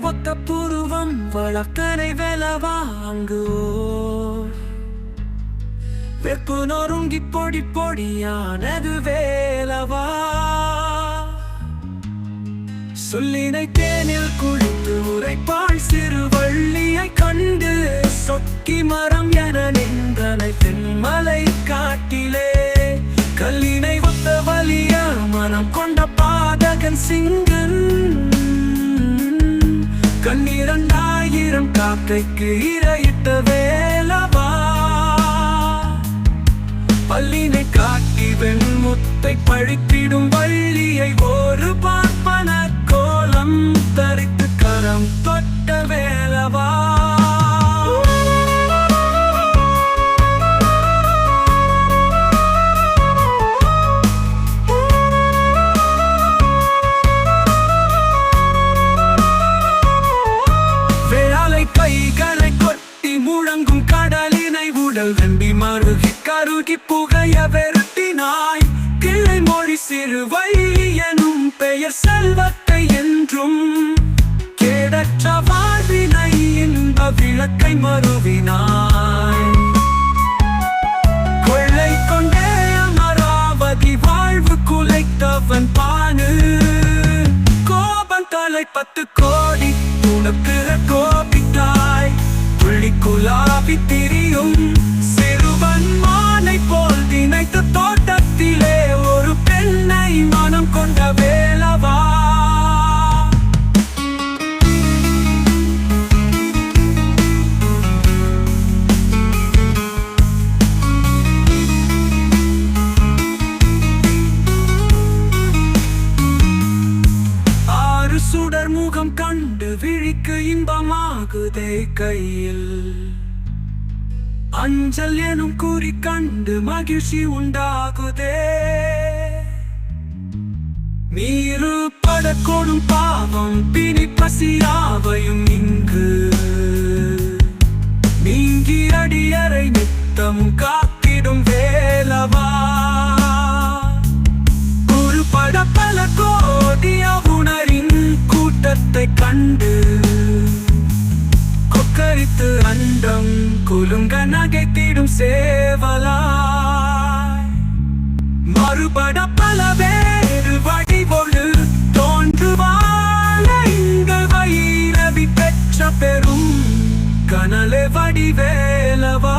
வட்ட புருவம் வளர்த்தனை வேலவா அங்கு வெப்பு நொறுங்கி பொடி பொடியானது வேலவா. சொல்லினை தேனில் குளித்து உரைப்பாள் சிறு வள்ளியை கண்டு சொக்கி மரம் என நின்றனை தென்மலை காட்டிலே. கல்லினை ஒத்த வலிய மனம் கொண்ட பாதகன் சிங்கன் கண்ணீரண்டாயிரம் காக்கைக்கு இரையிட்ட வேலவா? பல்லினை காட்டி வெண்முத்தை பழித்திடும் வள்ளியை ஒரு பார்ப்பன கோலம் தரித்து கரம் தொட்ட வேலவா? திருவை எனும் பெயர் செல்வத்தை என்றும் கேடற்ற வாழ்வினை இன்ப விளக்கை மறுவினாய் கொள்ளை கொண்டே அமராவதி வாழ்வு குலைத்தவன் பானு கோபம் தலை பத்து கோடி உனக்கு கோபித்தாய். புள்ளி குலாபி திரியும் சுடர் முகம் கண்டு விழிக்கு இன்பமாகுதே கையில். அஞ்சல் எனும் கூறி கண்டு மகிழ்ச்சி உண்டாகுதே. நீரு படக்கோடும் பாவம் பிணி பசியாவையும் இங்கு. கண்டு கொக்கரித்து அண்டம் குலுங்க நகைத்திடும் சேவலா மறுபட பல வேறு வடிவொழு தோன்றுவாழ இங்கு வைரவி பெற்ற பெரும் கனலே வடிவேலவா.